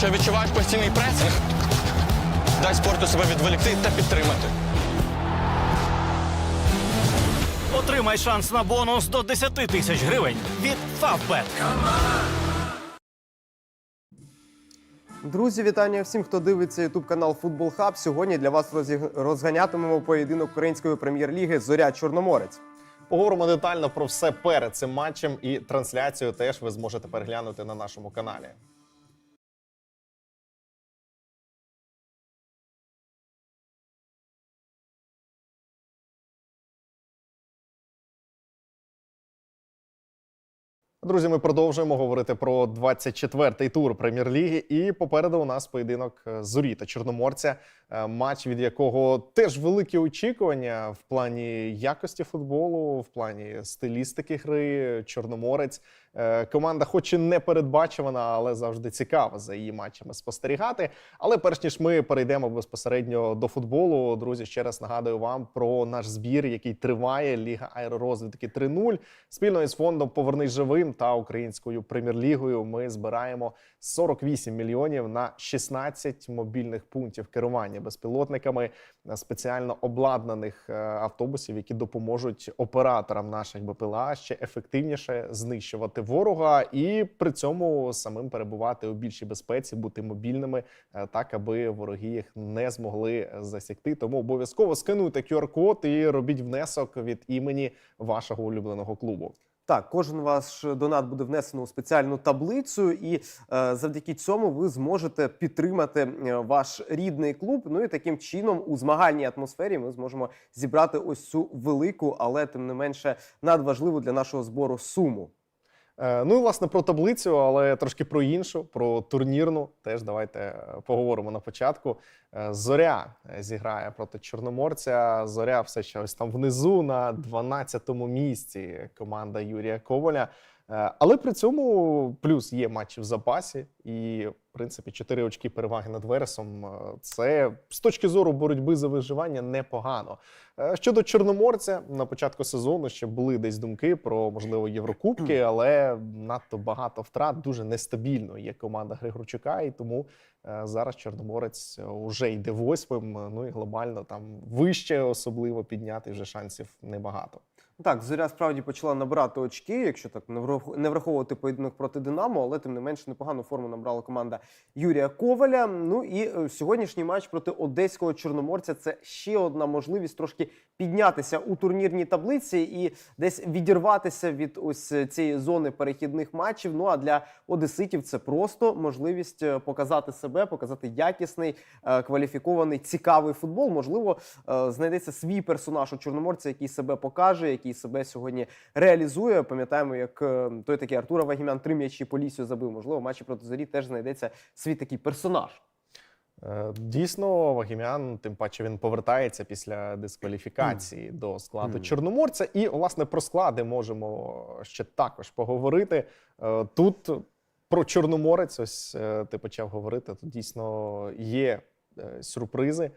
Якщо відчуваєш постійний пресинг, дай спорту себе відволікти та підтримати. Отримай шанс на бонус до 10 тисяч гривень від Favbet. Друзі, вітання всім, хто дивиться ютуб канал Футбол Хаб. Сьогодні для вас розганятимемо поєдинок української прем'єр-ліги Зоря Чорноморець. Поговоримо детально про все перед цим матчем і трансляцію теж ви зможете переглянути на нашому каналі. Друзі, ми продовжуємо говорити про 24-й тур прем'єр-ліги. І попереду у нас поєдинок е, зорі та чорноморця, е, матч, від якого теж великі очікування в плані якості футболу, в плані стилістики гри. Чорноморець команда, хоч і не передбачувана, але завжди цікаво за її матчами спостерігати. Але перш ніж ми перейдемо безпосередньо до футболу, друзі, ще раз нагадую вам про наш збір, який триває Ліга аеророзвідки 3.0. Спільно із фондом Повернись живим та українською прем'єр-лігою. Ми збираємо 48 мільйонів на 16 мобільних пунктів керування безпілотниками спеціально обладнаних е, автобусів, які допоможуть операторам наших БПЛА ще ефективніше знищувати ворога і при цьому самим перебувати у більшій безпеці, бути мобільними, е, так аби вороги їх не змогли засікти. Тому обов'язково скануйте QR-код і робіть внесок від імені вашого улюбленого клубу. Так, кожен ваш донат буде внесено у спеціальну таблицю, і е, завдяки цьому ви зможете підтримати е, ваш рідний клуб. Ну і таким чином у змагальній атмосфері ми зможемо зібрати ось цю велику, але тим не менше надважливу для нашого збору суму. Е, Ну і власне про таблицю, але трошки про іншу, про турнірну. Теж давайте е, поговоримо на початку. Е, Зоря зіграє проти Чорноморця. Зоря все ще ось там внизу на 12-му місці. Команда Юрія Коваля. Е, Але при цьому плюс є матчі в запасі, і в принципі 4 очки переваги над Вересом. е, Це з точки зору боротьби за виживання непогано. Е, Щодо Чорноморця, на початку сезону ще були десь думки про можливо Єврокубки, але надто багато втрат, дуже нестабільно є команда Григорчука, і тому зараз Чорноморець вже йде восьмим. Ну і глобально там вище особливо підняти вже шансів небагато. Так, зоря справді почала набирати очки, якщо так не врах- враховувати поєдинок проти Динамо, але тим не менш непогану форму набрала команда Юрія Коваля. Ну і е, сьогоднішній матч проти одеського чорноморця це ще одна можливість трошки піднятися у турнірній таблиці і десь відірватися від ось цієї зони перехідних матчів. Ну а для одеситів це просто можливість е, показати себе, показати якісний, е, кваліфікований, цікавий футбол. Можливо, знайдеться свій персонаж у чорноморця, який себе покаже, який себе сьогодні реалізує. Пам'ятаємо, як е, той такий Артура Вагімян три м'ячі по лісю забив. Можливо, в матчі проти зорі теж знайдеться свій такий персонаж. Е, Дійсно, Вагімян, тим паче він повертається після дискваліфікації до складу Мгм. Чорноморця. І, власне, про склади можемо ще також поговорити. Е, Тут про Чорноморець, ось ти почав говорити. Тут дійсно є сюрпризи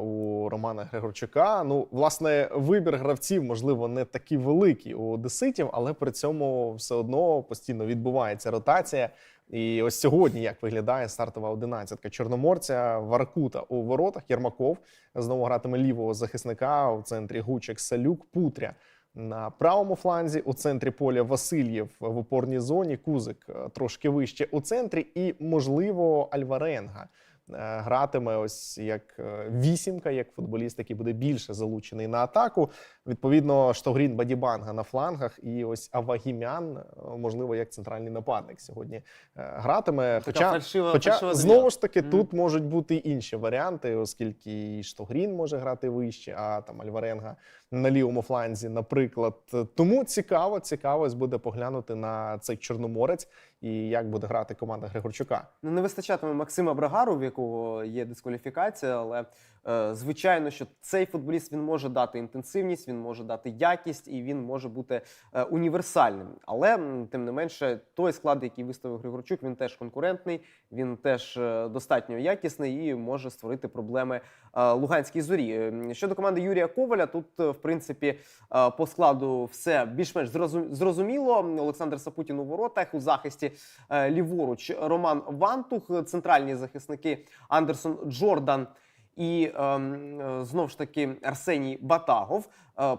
у Романа Григорчука. Ну, власне, вибір гравців, можливо, не такий великий у одеситів, але при цьому все одно постійно відбувається ротація. І ось сьогодні як виглядає стартова одинадцятка Чорноморця, Варкута у воротах, Єрмаков знову гратиме лівого захисника у центрі Гучик, Салюк, Путря. На правому фланзі у центрі поля Васильєв в опорній зоні, Кузик е, трошки вище у центрі, і можливо Альваренга е, гратиме ось як е, вісімка, як футболіст, який буде більше залучений на атаку. Відповідно, Штогрін Бадібанга на флангах, і ось Авагімян, е, можливо, як центральний нападник сьогодні е, гратиме. Така Хоча, фальшива- хоча фальшива знову ж таки Мгм. тут можуть бути інші варіанти, оскільки і Штогрін може грати вище, а там Альваренга на лівому фланзі, наприклад. Тому цікаво, цікаво буде поглянути на цей чорноморець і як буде грати команда Григорчука. Ну, не вистачатиме Максима Брагару, в якого є дискваліфікація, але е, звичайно, що цей футболіст він може дати інтенсивність, він може дати якість і він може бути е, універсальним. Але тим не менше, той склад, який виставив Григорчук, він теж конкурентний, він теж е, достатньо якісний і може створити проблеми е, Луганській зорі. Е, Щодо команди Юрія Коваля, тут е, в принципі е, по складу все більш-менш зрозуміло. Олександр Сапутін у воротах у захисті е, ліворуч Роман Вантух, центральні захисники Андерсон Джордан. І ем, е, знов ж таки Арсеній Батагов,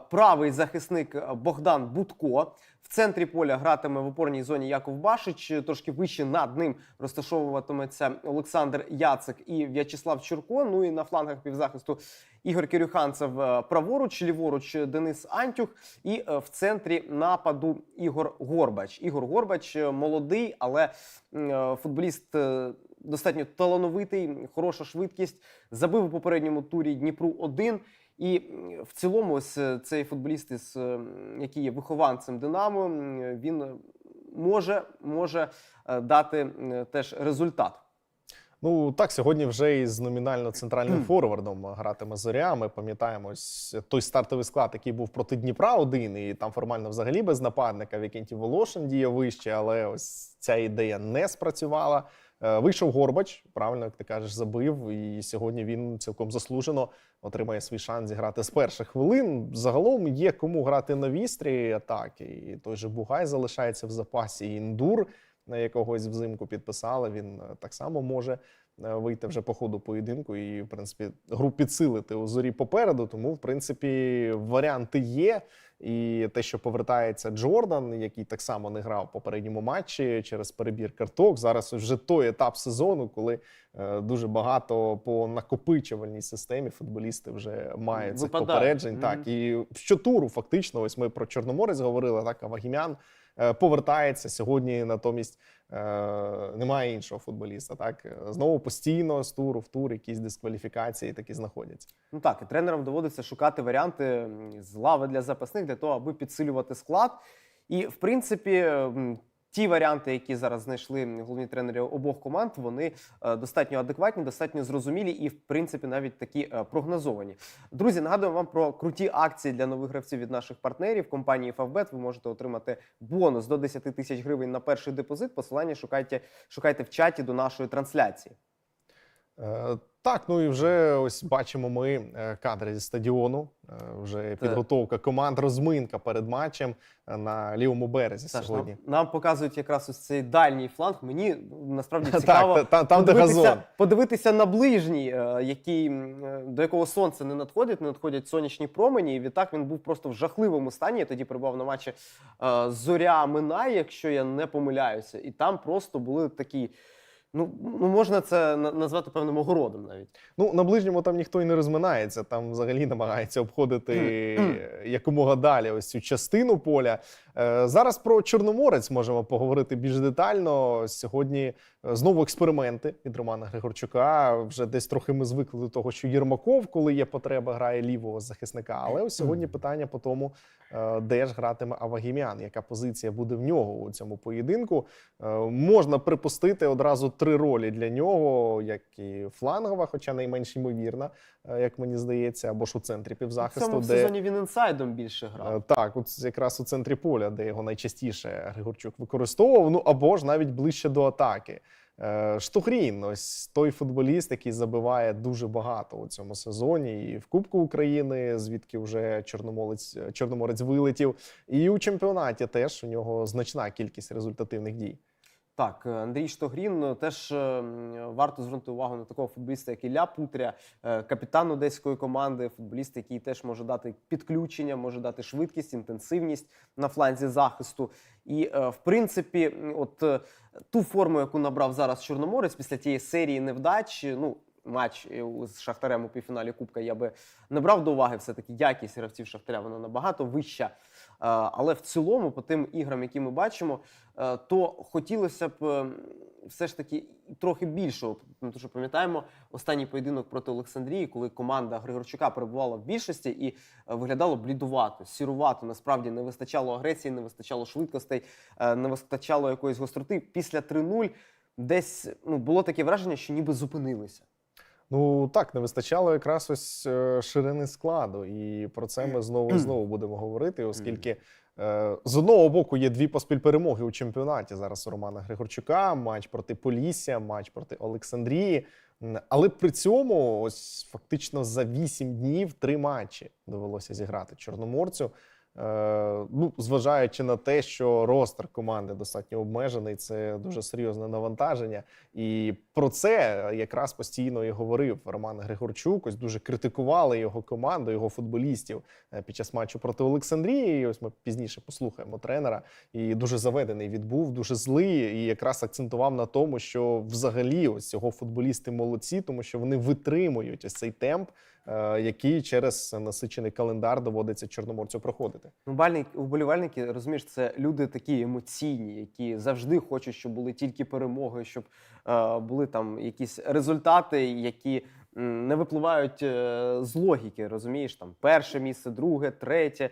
правий захисник Богдан Будко. В центрі поля гратиме в опорній зоні Яков Башич. Трошки вище над ним розташовуватиметься Олександр Яцик і В'ячеслав Чурко. Ну і на флангах півзахисту Ігор Кирюханцев е, праворуч, ліворуч Денис Антюх. І е, в центрі нападу Ігор Горбач. Ігор Горбач е, молодий, але футболіст. Достатньо талановитий, хороша швидкість. Забив у попередньому турі Дніпру 1 І в цілому, ось е, цей футболіст, із, е, який є вихованцем Динамо, він може, може е, дати теж результат. Ну так, сьогодні вже із номінально центральним форвардом гратиме зоря. Ми пам'ятаємо ось той стартовий склад, який був проти Дніпра один, і там формально взагалі без нападника Вікентій Волошин діяв вище, але ось ця ідея не спрацювала. Е, Вийшов Горбач, правильно, як ти кажеш, забив. І сьогодні він цілком заслужено отримає свій шанс зіграти з перших хвилин. Загалом є кому грати на вістрі атаки. І той же Бугай залишається в запасі. І Індур, на якогось взимку підписали, він е, так само може вийти вже по ходу поєдинку і, в принципі, гру підсилити у зорі попереду. Тому, в принципі, варіанти є. І те, що повертається Джордан, який так само не грав в попередньому матчі через перебір карток. Зараз вже той етап сезону, коли е, дуже багато по накопичувальній системі футболісти вже мають цих попереджень. Мгм. Так і щотуру, фактично, ось ми про Чорноморець говорили, так а Вагімян е, повертається сьогодні. Натомість е, немає іншого футболіста. Так Е, знову постійно з туру в тур якісь дискваліфікації такі знаходяться. Ну так, і тренерам доводиться шукати варіанти з лави для запасних для того, аби підсилювати склад. І в принципі, ті варіанти, які зараз знайшли головні тренери обох команд, вони е, достатньо адекватні, достатньо зрозумілі і, в принципі, навіть такі е, прогнозовані. Друзі, нагадуємо вам про круті акції для нових гравців від наших партнерів компанії Favbet. Ви можете отримати бонус до 10 тисяч гривень на перший депозит. Посилання шукайте, шукайте в чаті до нашої трансляції. Е, Так, ну і вже ось бачимо ми е, кадри зі стадіону. Е, Вже підготовка команд, розминка перед матчем на лівому березі Саш, сьогодні. нам, нам показують якраз ось цей дальній фланг. Мені ну, насправді цікаво та- та- там, де газон. подивитися на ближній, який, до якого сонце не надходить, не надходять сонячні промені. І відтак він був просто в жахливому стані. Я тоді перебував на матчі Зоря Минай, якщо я не помиляюся. І там просто були такі. Ну, ну можна це на- назвати певним огородом навіть. Ну, на ближньому там ніхто і не розминається, там взагалі намагається обходити якомога далі ось цю частину поля. Е, Зараз про Чорноморець можемо поговорити більш детально. Сьогодні е, знову експерименти від Романа Григорчука. Вже десь трохи ми звикли до того, що Єрмаков, коли є потреба, грає лівого захисника. Але ось сьогодні питання по тому, е, де ж гратиме Авагімян, яка позиція буде в нього у цьому поєдинку. Можна припустити одразу три ролі для нього, як і флангова, хоча найменш ймовірна, як мені здається, або ж у центрі В півзахисту, цьому де сезоні він інсайдом більше грав. Так, от якраз у центрі поля, де його найчастіше Григорчук використовував, ну або ж навіть ближче до атаки. Штухрін, ось той футболіст, який забиває дуже багато у цьому сезоні, і в Кубку України, звідки вже Чорноморець, Чорноморець вилетів, і у чемпіонаті теж у нього значна кількість результативних дій. Так, е, Андрій Штогрін е, теж е, варто звернути увагу на такого футболіста, як Ілля Путря, капітан одеської команди, футболіст, який теж може дати підключення, може дати швидкість, інтенсивність на фланзі захисту. І в принципі, от ту форму, яку набрав зараз Чорноморець після тієї серії невдач, ну. Матч з Шахтарем у півфіналі Кубка я би не брав до уваги. Все таки якість гравців Шахтаря вона набагато вища. Е, Але в цілому, по тим іграм, які ми бачимо, е, то хотілося б е, все ж таки трохи більшого. Тому що пам'ятаємо останній поєдинок проти Олександрії, коли команда Григорчука перебувала в більшості і е, виглядало блідувато, сірувато. Насправді не вистачало агресії, не вистачало швидкостей, не вистачало якоїсь гостроти. Після 3-0 десь ну, було таке враження, що ніби зупинилися. Ну так, не вистачало якраз ось е, ширини складу, і про це ми знову і знову будемо говорити, оскільки е, з одного боку є дві поспіль перемоги у чемпіонаті зараз у Романа Григорчука, матч проти Полісся, матч проти Олександрії. Але при цьому ось фактично за вісім днів три матчі довелося зіграти чорноморцю. Е, ну, зважаючи на те, що ростер команди достатньо обмежений, це дуже серйозне навантаження. І про це якраз постійно і говорив Роман Григорчук. Ось дуже критикували його команду, його футболістів е, під час матчу проти Олександрії. І ось ми пізніше послухаємо тренера. І дуже заведений відбув, дуже злий. І якраз акцентував на тому, що взагалі ось цього футболісти молодці, тому що вони витримують ось цей темп, е, який через насичений календар доводиться чорноморцю проходити. Ну, бальні- вболівальники, розумієш, це люди такі емоційні, які завжди хочуть, щоб були тільки перемоги, щоб е, були там якісь результати, які не випливають е, з логіки. Розумієш, там перше місце, друге, третє,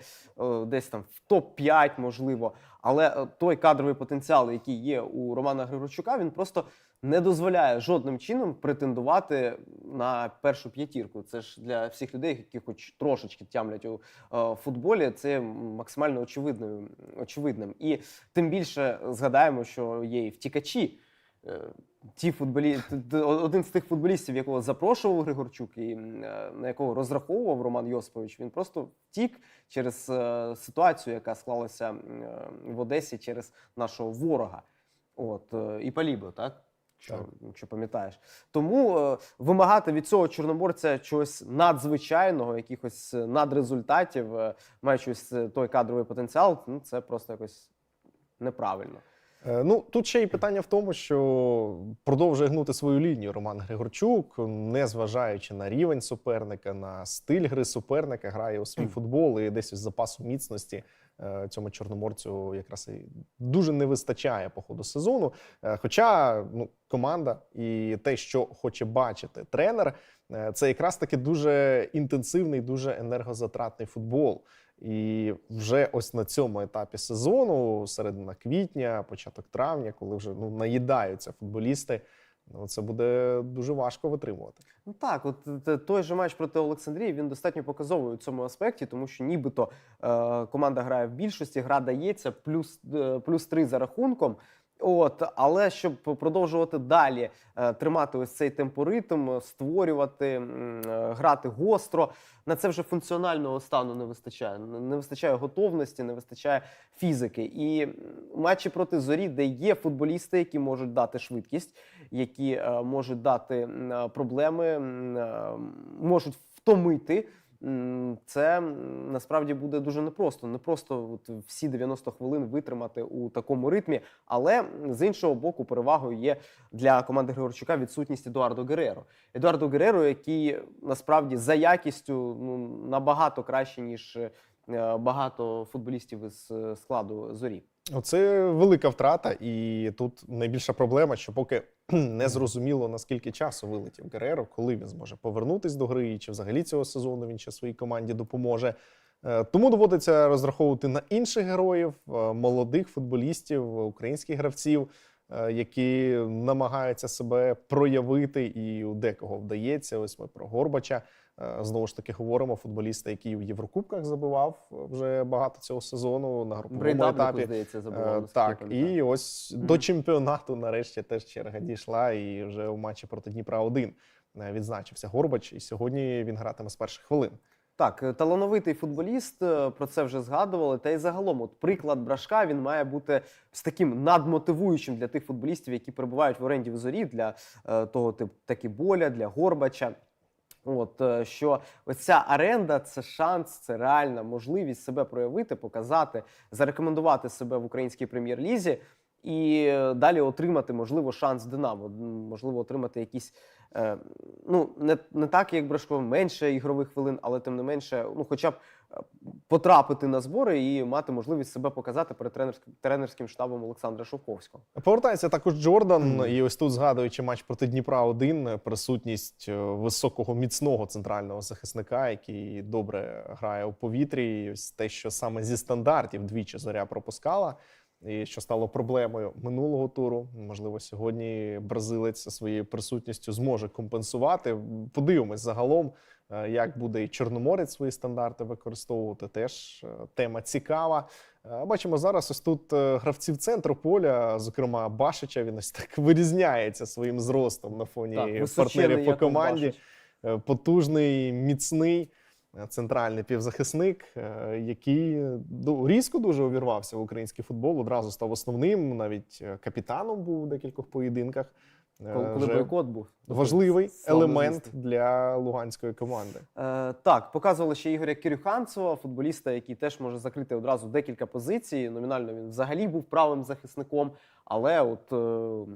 десь там в топ-5, можливо. Але той кадровий потенціал, який є у Романа Григорчука, він просто не дозволяє жодним чином претендувати на першу п'ятірку. Це ж для всіх людей, які хоч трошечки тямлять у е, футболі, це максимально очевидною, очевидним. І тим більше згадаємо, що є і втікачі. Е, Ті футболі... один з тих футболістів, якого запрошував Григорчук, і е, на якого розраховував Роман Йосипович, він просто втік через е, ситуацію, яка склалася в Одесі через нашого ворога. От і Палібо, так? Якщо, Так. якщо пам'ятаєш. Тому е, вимагати від цього чорноморця чогось надзвичайного, якихось е, надрезультатів, е, маючи е, той кадровий потенціал, ну це просто якось неправильно. Е, Ну тут ще й питання в тому, що продовжує гнути свою лінію Роман Григорчук, не зважаючи на рівень суперника, на стиль гри суперника, грає у свій футбол і десь із запасу міцності цьому чорноморцю якраз і дуже не вистачає по ходу сезону. Е, Хоча ну, команда і те, що хоче бачити тренер, е, це якраз таки дуже інтенсивний, дуже енергозатратний футбол. І вже ось на цьому етапі сезону, середина квітня, початок травня, коли вже ну наїдаються футболісти, ну це буде дуже важко витримувати. Ну так, от той же матч проти Олександрії він достатньо показовий у цьому аспекті, тому що нібито е, команда грає в більшості, гра дається, плюс, е, плюс три за рахунком. От, але щоб продовжувати далі е, тримати ось цей темпоритм, створювати, е, грати гостро, на це вже функціонального стану не вистачає. Не вистачає готовності, не вистачає фізики. І матчі проти зорі, де є футболісти, які можуть дати швидкість, які е, можуть дати проблеми, можуть втомити. Це насправді буде дуже непросто. Не просто от всі 90 хвилин витримати у такому ритмі. Але з іншого боку, перевагою є для команди Григорчука відсутність Едуардо Гереро. Едуардо Гереро, який насправді за якістю ну набагато краще ніж е, багато футболістів із е, складу зорі. Оце велика втрата, і тут найбільша проблема, що поки не зрозуміло наскільки часу вилетів Гереро, коли він зможе повернутись до гри, і чи взагалі цього сезону він ще своїй команді допоможе. Е, Тому доводиться розраховувати на інших героїв, е, молодих футболістів, українських гравців, е, які намагаються себе проявити, і у декого вдається. Ось ми про Горбача знову ж таки говоримо. Футболіста, який в Єврокубках забивав вже багато цього сезону на груповому етапі. здається, Е, забував. Так, і ось до чемпіонату нарешті теж черга дійшла, і вже у матчі проти Дніпра 1 відзначився Горбач, і сьогодні він гратиме з перших хвилин. Так, е, талановитий футболіст, е, про це вже згадували. Та й загалом, от приклад брашка він має бути з таким надмотивуючим для тих футболістів, які перебувають в оренді в зорі, для е, того типу таки боля, для Горбача. От е, що оця оренда це шанс, це реальна можливість себе проявити, показати, зарекомендувати себе в українській прем'єр-лізі і далі отримати, можливо, шанс Динамо, можливо, отримати якісь. е, Ну, не, не так, як Брашко, менше ігрових хвилин, але тим не менше, ну, хоча б е, потрапити на збори і мати можливість себе показати перед тренерським, тренерським штабом Олександра Шовковського. Повертається також Джордан, Мгм. і ось тут згадуючи матч проти Дніпра 1 присутність е, високого міцного центрального захисника, який добре грає у повітрі. І ось те, що саме зі стандартів двічі зоря пропускала. І що стало проблемою минулого туру. Можливо, сьогодні бразилець своєю присутністю зможе компенсувати. Подивимось загалом, е, як буде і Чорноморець свої стандарти використовувати. Теж е, тема цікава. Е, Бачимо зараз ось тут гравців центру поля, зокрема Башича. Він ось так вирізняється своїм зростом на фоні Так, партнерів по команді. Потужний, міцний центральний півзахисник, е, який е, різко дуже увірвався в український футбол. Одразу став основним, навіть е, капітаном був у декількох поєдинках. Е, Коли, бойкот був важливий Славнозвісний. елемент для луганської команди. Е, так, показували ще Ігоря Кирюханцева, футболіста, який теж може закрити одразу декілька позицій. Номінально він взагалі був правим захисником. Але от е,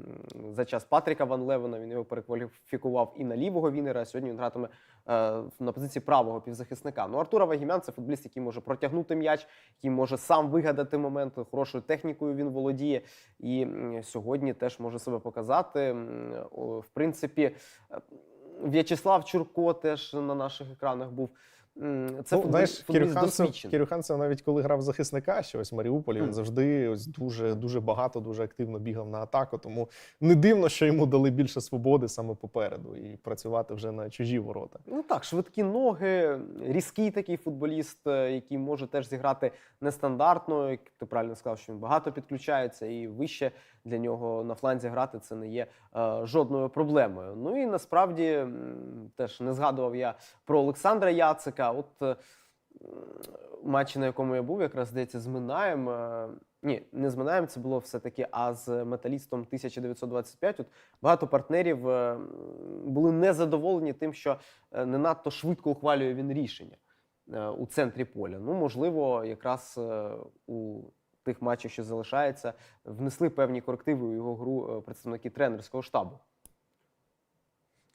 за час Патріка Ван Левена він його перекваліфікував і на лівого вінера. А сьогодні він гратиме на позиції правого півзахисника. Ну, Артура Вагімян це футболіст, який може протягнути м'яч, який може сам вигадати моменти. Хорошою технікою він володіє. І сьогодні теж може себе показати. В принципі, е, В'ячеслав Чурко теж на наших екранах був. Це ну, знаєш, Кирюханцев, навіть коли грав захисника, що ось в Маріуполі, він завжди ось дуже дуже багато, дуже активно бігав на атаку. Тому не дивно, що йому дали більше свободи саме попереду і працювати вже на чужі ворота. Ну так, швидкі ноги, різкий такий футболіст, е, який може теж зіграти нестандартно. Як ти правильно сказав, що він багато підключається, і вище для нього на фланзі грати це не є е, жодною проблемою. Ну і насправді теж не згадував я про Олександра Яцика. От е, матчі, на якому я був, якраз здається, з Минаєм. е, Ні, не з Минаєм, це було все-таки, а з металістом 1925. От багато партнерів е, були незадоволені тим, що не надто швидко ухвалює він рішення у центрі поля. Ну, можливо, якраз у тих матчах, що залишається, внесли певні корективи у його гру представники тренерського штабу.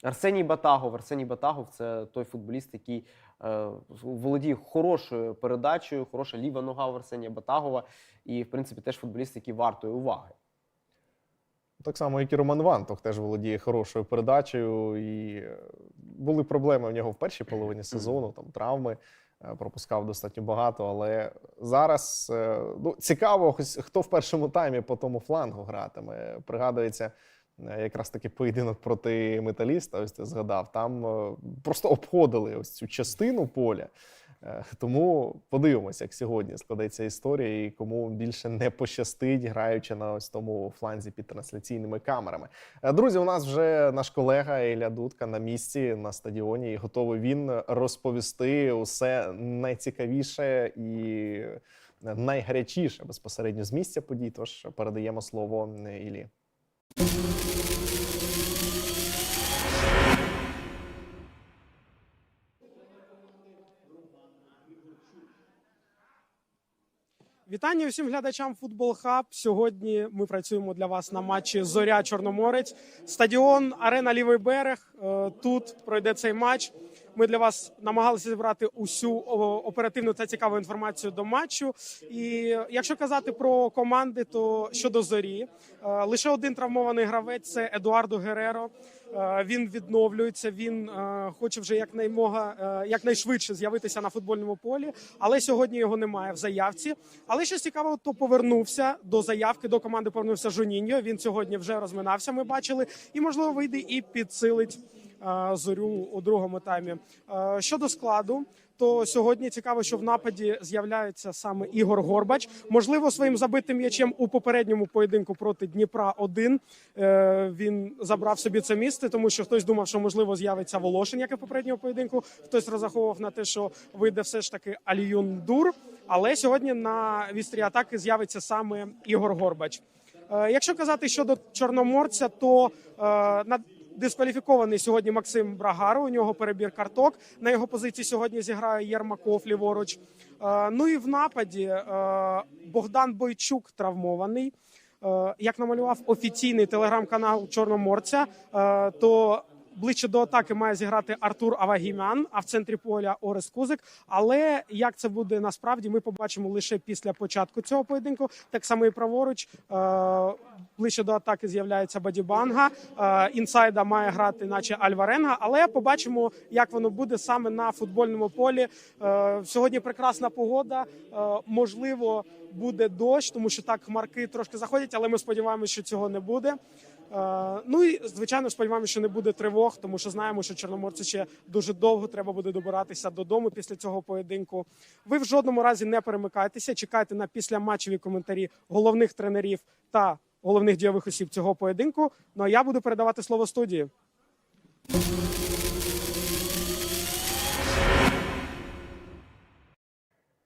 Арсеній Батагов. Арсеній Батагов це той футболіст, який володіє хорошою передачею, хороша ліва нога у Арсенія Батагова. І, в принципі, теж футболіст, який вартує уваги. Так само, як і Роман Вантух теж володіє хорошою передачею. І е, були проблеми в нього в першій половині сезону, там травми. е, Пропускав достатньо багато, але зараз е, ну, цікаво, хто в першому таймі по тому флангу гратиме. Пригадується е, якраз таки поєдинок проти металіста. Ось ти згадав. Там е, просто обходили ось цю частину поля. Е, Тому подивимося, як сьогодні складеться історія, і кому більше не пощастить, граючи на ось тому фланзі під трансляційними камерами. Е, Друзі, у нас вже наш колега Ілля Дудка на місці на стадіоні. І готовий він розповісти усе найцікавіше і найгарячіше безпосередньо з місця подій. Тож передаємо слово Іллі. Вітання усім глядачам Футбол Хаб. Сьогодні ми працюємо для вас на матчі Зоря Чорноморець. Стадіон Арена Лівий берег. Е, Тут пройде цей матч. Ми для вас намагалися зібрати усю оперативну та цікаву інформацію до матчу. І якщо казати про команди, то щодо зорі, е, лише один травмований гравець це Едуардо Гереро. Е, Він відновлюється. Він е, хоче вже якнаймога якнайшвидше з'явитися на футбольному полі, але сьогодні його немає в заявці. Але що цікаво, то повернувся до заявки. До команди повернувся Жуніньо. Він сьогодні вже розминався. Ми бачили, і можливо вийде і підсилить зорю у другому таймі. Щодо складу. То сьогодні цікаво, що в нападі з'являється саме Ігор Горбач. Можливо, своїм забитим м'ячем у попередньому поєдинку проти Дніпра 1 е, він забрав собі це місце, тому що хтось думав, що можливо з'явиться Волошин, як і в попередньому поєдинку. Хтось розраховував на те, що вийде все ж таки Аліюн Дур. Але сьогодні на вістрі атаки з'явиться саме Ігор Горбач. Е, Якщо казати щодо чорноморця, то е, на дискваліфікований сьогодні Максим Брагаро. У нього перебір карток. На його позиції сьогодні зіграє Єрмаков ліворуч. Е, Ну і в нападі е, Богдан Бойчук травмований. Е, Як намалював офіційний телеграм-канал Чорноморця, то ближче до атаки має зіграти Артур Авагімян, а в центрі поля Орес Кузик. Але як це буде насправді, ми побачимо лише після початку цього поєдинку. Так само і праворуч е, ближче до атаки з'являється Бадібанга. Е, інсайда має грати, наче Альваренга. Але побачимо, як воно буде саме на футбольному полі. Е, сьогодні прекрасна погода. Можливо, буде дощ, тому що так хмарки трошки заходять, але ми сподіваємося, що цього не буде. Е, Ну і звичайно сподіваємося, що не буде тривог, тому що знаємо, що чорноморці ще дуже довго треба буде добиратися додому після цього поєдинку. Ви в жодному разі не перемикайтеся. Чекайте на післяматчеві коментарі головних тренерів та головних дієвих осіб цього поєдинку. Ну а я буду передавати слово студії.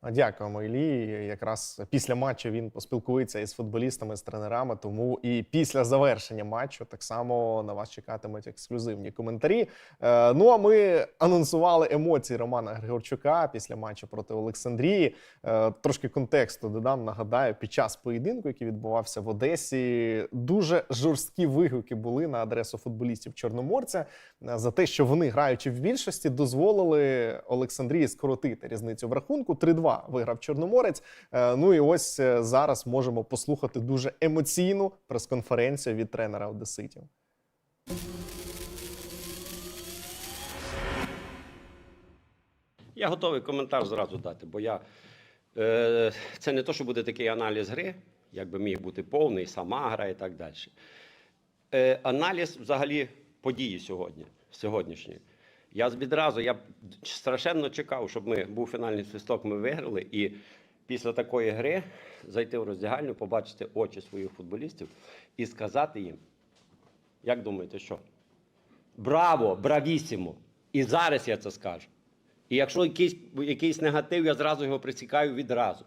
Дякуємо Іллі. Якраз після матчу він поспілкується із футболістами, з тренерами. Тому і після завершення матчу так само на вас чекатимуть ексклюзивні коментарі. Е, Ну а ми анонсували емоції Романа Григорчука після матчу проти Олександрії. Е, Трошки контексту додам. Нагадаю, під час поєдинку, який відбувався в Одесі, дуже жорсткі вигуки були на адресу футболістів Чорноморця е, за те, що вони, граючи в більшості, дозволили Олександрії скоротити різницю в рахунку. 3-2 виграв Чорноморець. Е, Ну і ось е, зараз можемо послухати дуже емоційну прес-конференцію від тренера Одеситів. Я готовий коментар зразу дати, бо я е, це не то, що буде такий аналіз гри, як би міг бути повний, сама гра і так далі. Е, аналіз взагалі події сьогодні, сьогоднішньої. Я відразу я страшенно чекав, щоб ми був фінальний свисток, ми виграли. І після такої гри зайти в роздягальню, побачити очі своїх футболістів і сказати їм, як думаєте, що? Браво, бравісімо! І зараз я це скажу. І якщо якийсь, якийсь негатив, я зразу його присікаю відразу.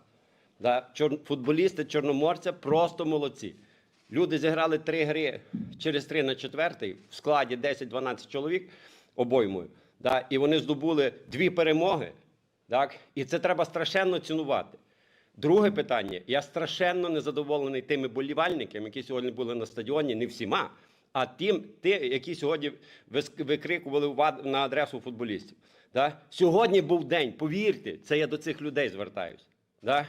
Да? Чор... Футболісти Чорноморця просто молодці. Люди зіграли три гри через три на четвертий в складі 10-12 чоловік обоймою. Да? І вони здобули дві перемоги. Так? І це треба страшенно цінувати. Друге питання. Я страшенно незадоволений тими болівальниками, які сьогодні були на стадіоні, не всіма, а тим, ті, які сьогодні викрикували на адресу футболістів. Да? Сьогодні був день, повірте, це я до цих людей звертаюся. Да?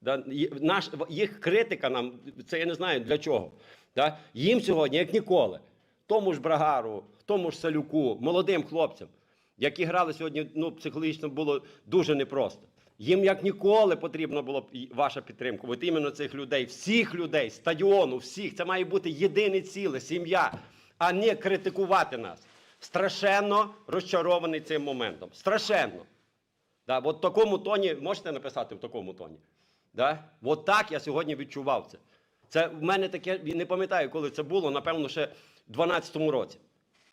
Да? Наш, їх критика нам, це я не знаю для чого. Да? Їм сьогодні, як ніколи, тому ж Брагару, тому ж Салюку, молодим хлопцям, які грали сьогодні, ну, психологічно було дуже непросто. Їм як ніколи потрібна була ваша підтримка. От іменно цих людей, всіх людей, стадіону, всіх. Це має бути єдине ціле, сім'я, а не критикувати нас. Страшенно розчарований цим моментом. Страшенно. Да, от в такому тоні, можете написати в такому тоні. Да? От так я сьогодні відчував це. Це в мене таке, не пам'ятаю, коли це було, напевно, ще в 12-му році.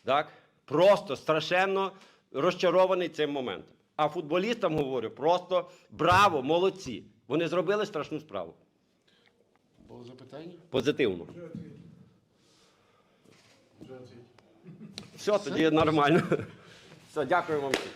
Так? Просто страшенно розчарований цим моментом. А футболістам говорю, просто браво, молодці. Вони зробили страшну справу. Було запитання? Позитивно. Все, тоді нормально. Все, дякую вам. всім.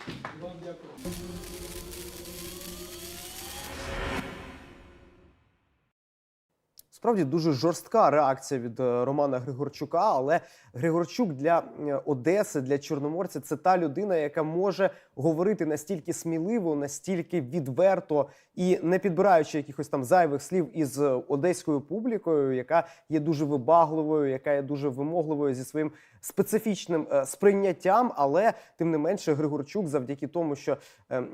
Справді дуже жорстка реакція від е, Романа Григорчука, але Григорчук для е, Одеси, для Чорноморця це та людина, яка може говорити настільки сміливо, настільки відверто і не підбираючи якихось там зайвих слів із е, одеською публікою, яка є дуже вибагливою, яка є дуже вимогливою зі своїм специфічним е, сприйняттям. Але тим не менше, Григорчук, завдяки тому, що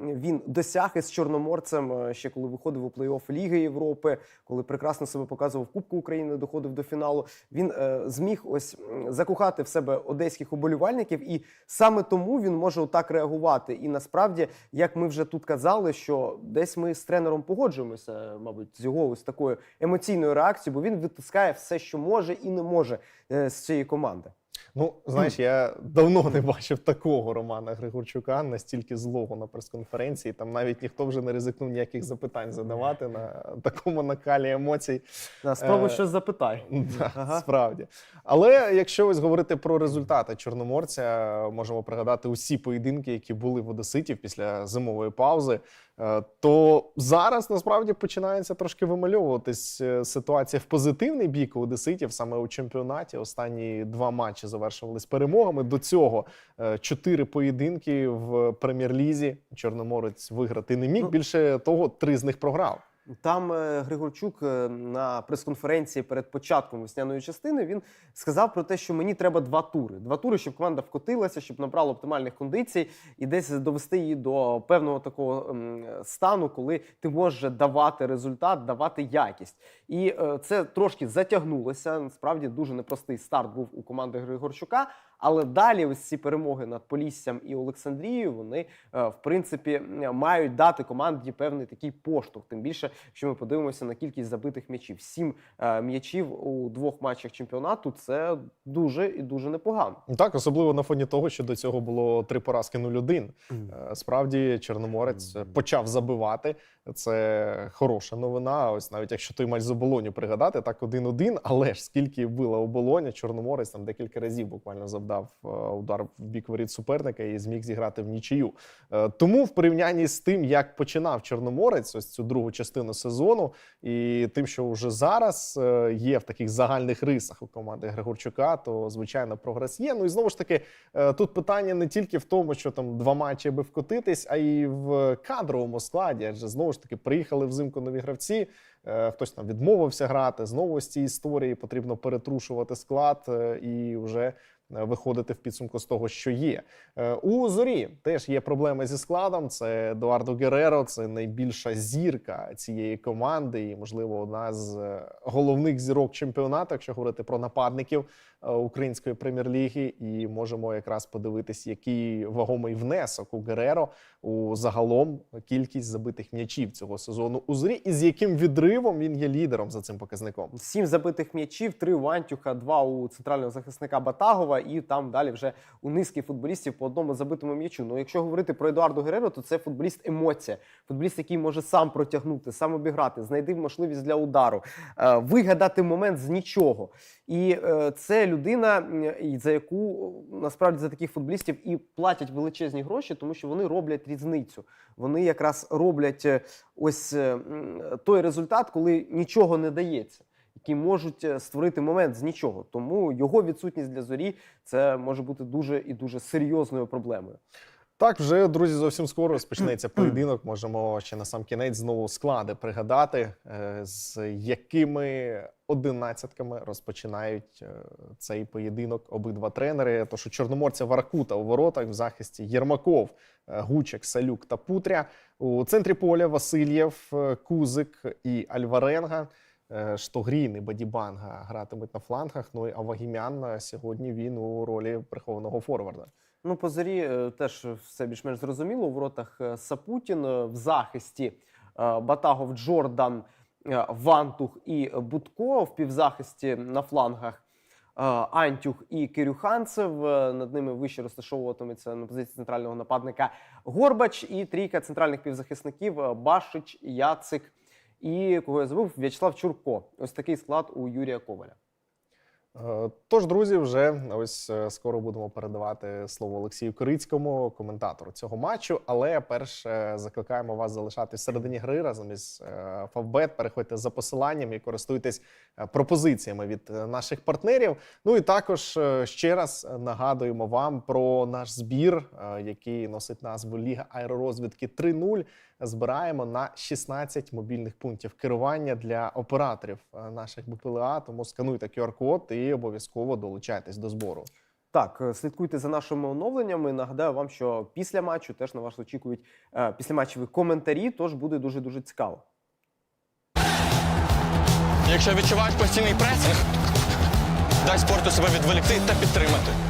він досяг із чорноморцем ще коли виходив у плей-офф Ліги Європи, коли прекрасно себе показував Кубку України, доходив до фіналу. Він зміг ось м, закохати в себе одеських уболівальників, і саме тому він може отак реагувати. І насправді, як ми вже тут казали, що десь ми з тренером погоджуємося, мабуть, з його ось такою емоційною реакцією, бо він витискає все, що може і не може е, з цієї команди. Ну, знаєш, я давно не бачив такого Романа Григорчука, настільки злого на прес-конференції. Там навіть ніхто вже не ризикнув ніяких запитань задавати на такому накалі емоцій. Да, Спробуй Е, щось запитай. Да, Ага. Справді. Але якщо ось говорити про результати Чорноморця, можемо пригадати усі поєдинки, які були в Одеситів після зимової паузи. Е, то зараз насправді починається трошки вимальовуватись е, ситуація в позитивний бік у одеситів саме у чемпіонаті. Останні два матчі завершувались перемогами. До цього е, чотири поєдинки в прем'єр-лізі. Чорноморець виграти не міг. Ну, Більше того, три з них програв. Там е, Григорчук е, на прес-конференції перед початком весняної частини він сказав про те, що мені треба два тури. Два тури, щоб команда вкотилася, щоб набрала оптимальних кондицій і десь довести її до певного такого ем, стану, коли ти можеш давати результат, давати якість. І е, це трошки затягнулося. Насправді дуже непростий старт був у команди Григорчука. Але далі ось ці перемоги над Поліссям і Олександрією вони е, в принципі мають дати команді певний такий поштовх. Тим більше, якщо ми подивимося на кількість забитих м'ячів. Сім е, м'ячів у двох матчах чемпіонату це дуже і дуже непогано. Так, особливо на фоні того, що до цього було три поразки 0-1. Е, Справді, Чорноморець почав забивати. Це хороша новина. Ось навіть якщо той матч з оболоню пригадати, так 1-1, але ж скільки била оболоня, Чорноморець там декілька разів буквально завдав е, удар в бік воріт суперника і зміг зіграти в нічию. Е, Тому в порівнянні з тим, як починав Чорноморець, ось цю другу частину сезону, і тим, що вже зараз е, є в таких загальних рисах у команди Григорчука, то звичайно прогрес є. Ну і знову ж таки, тут питання не тільки в тому, що там два матчі аби вкотитись, а й в кадровому складі. Адже знову ж таки приїхали взимку нові гравці. е, Хтось там відмовився грати. Знову з цієї історії потрібно перетрушувати склад е, і вже е, виходити в підсумку з того, що є. У зорі теж є проблеми зі складом. Це Едуардо Гереро, це найбільша зірка цієї команди, і можливо одна з головних зірок чемпіонату, якщо говорити про нападників української прем'єр-ліги. І можемо якраз подивитись, який вагомий внесок у Гереро у загалом кількість забитих м'ячів цього сезону у зорі, і з яким відривом він є лідером за цим показником. Сім забитих м'ячів, три у Антюха, два у центрального захисника Батагова, і там далі вже у низки футболістів по одному забитому м'ячу. Ну, якщо говорити про Едуарду Гереро, то це футболіст емоція, футболіст, який може сам протягнути, сам обіграти, знайти можливість для удару, е, вигадати момент з нічого. І е, це людина, за яку насправді за таких футболістів і платять величезні гроші, тому що вони роблять різницю. Вони якраз роблять е, ось е, той результат, коли нічого не дається. Які можуть створити момент з нічого, тому його відсутність для зорі це може бути дуже і дуже серйозною проблемою. Так, вже друзі, зовсім скоро розпочнеться поєдинок. Можемо ще на сам кінець знову склади пригадати, е, з якими одинадцятками розпочинають е, цей поєдинок обидва тренери. Тож у чорноморця Варакута у воротах в захисті Єрмаков, е, Гучик, Салюк та Путря. У центрі поля Васильєв, Кузик і Альваренга. Штогрін і Бадібанга гратимуть на флангах. Ну і Авагімян сьогодні він у ролі прихованого форварда. Ну, по зорі е, теж все більш-менш зрозуміло. У воротах е, Сапутін е, в захисті Батагов Джордан, Вантух і Будко в півзахисті на флангах. Антюх і Кирюханцев. Над ними вище розташовуватиметься на позиції центрального нападника Горбач і трійка центральних півзахисників Башич, Яцик і кого я забув В'ячеслав Чурко. Ось такий склад у Юрія Коваля. Е, Тож, друзі, вже ось е, скоро будемо передавати слово Олексію Корицькому, коментатору цього матчу. Але перш закликаємо вас залишатись всередині гри разом із Фавбет. Переходьте за посиланням і користуйтесь е, пропозиціями від наших партнерів. Ну і також ще раз нагадуємо вам про наш збір, який носить назву Ліга аеророзвідки 3.0. Збираємо на 16 мобільних пунктів керування для операторів е, наших БПЛА. Тому скануйте QR-код і обов'язково долучайтесь до збору. Так, е, слідкуйте за нашими оновленнями. Нагадаю вам, що після матчу теж на вас очікують е, післяматчеві коментарі, тож буде дуже дуже цікаво. Якщо відчуваєш постійний пресинг, дай спорту себе відволікти та підтримати.